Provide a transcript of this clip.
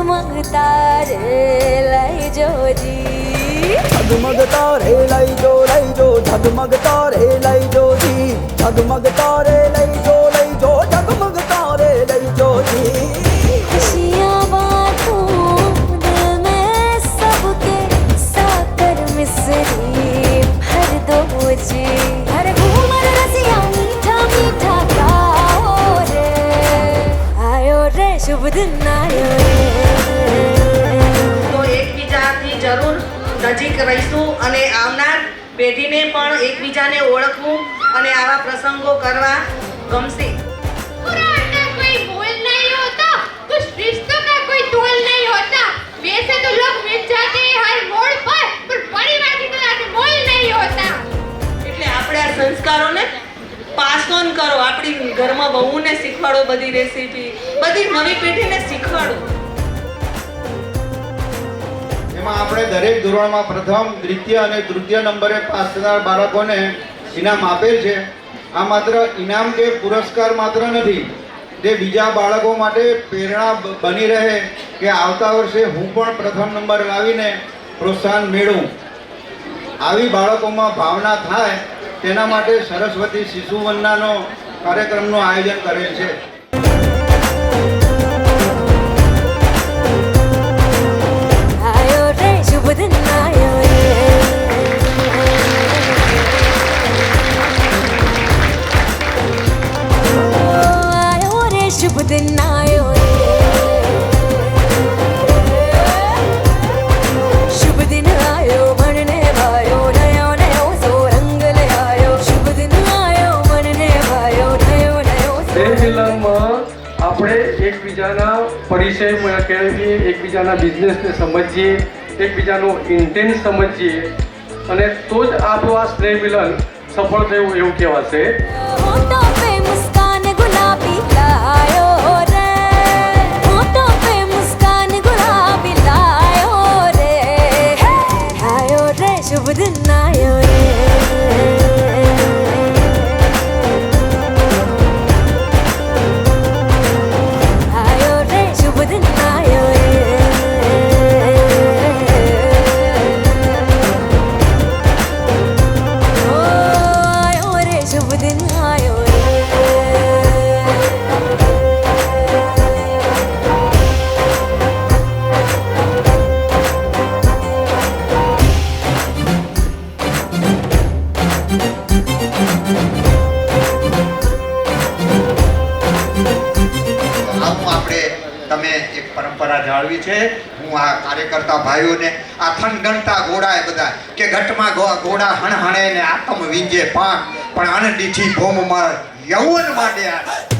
ઝગમગતા રે લઈ જોજી ઝગમગતા રે લઈ જો લઈ જો ઝગમગતા રે લઈ જોજી ઝગમગતા રે લઈ જો લઈ જો ઝગમગતા રે લઈ જોજી ખુશિયા બાતો દિલ મે સબકે સાકર મિસરી ભર દો જી. ભર ઘૂમર રસિયા મીઠા મીઠા ગાઓ રે. આયો રે શુભ દિન આયો રે. જરૂર નજીક રહીશું અને આવનાર પેઢીને પણ એકબીજાને ઓળખવું અને આવા પ્રસંગો કરવા ગમશે. સંસ્કારોને પાસ ઓન કરો. આપણી ઘરમાં બહુને શીખવાડો બધી રેસીપી બધી નવી પેઢીને શીખવાડો. દરેક ધોરણમાં પ્રથમ દ્વિતીય અને તૃતીય નંબરે પાસ થનાર બાળકોને ઇનામ આપેલ છે. આ માત્ર ઇનામ કે પુરસ્કાર માત્ર નથી, તે બીજા બાળકો માટે પ્રેરણા બની રહે કે આવતા વર્ષે હું પણ પ્રથમ નંબર લાવીને પ્રોત્સાહન મેળવું. આવી બાળકોમાં ભાવના થાય, તેના માટે સરસ્વતી શિશુ કાર્યક્રમનું આયોજન કરેલ છે. નાયો શુભ દિન આયો ભાયો નયો નયો સો રંગ આયો શુભ દિન આયો મનને ભાયો નયો નયો આપણે એકબીજાના પરિચય કેળવીએ એકબીજાના બિઝનેસને સમજીએ એકબીજાનો ઇન્ટેન્ટ સમજીએ અને તો જ આપણું આ સ્નેહ મિલન સફળ થયું એવું કહેવાશે. ശുഭനായ એક પરંપરા જાળવી છે. હું આ કાર્યકર્તા ભાઈઓને, આ થનગણતા ઘોડાએ બધા કે ઘટમાં ઘોડા હણહણે ને આતમ વિંજે પાક પણ અણડીઠી ભોમમાં યૌવન માંડ્યા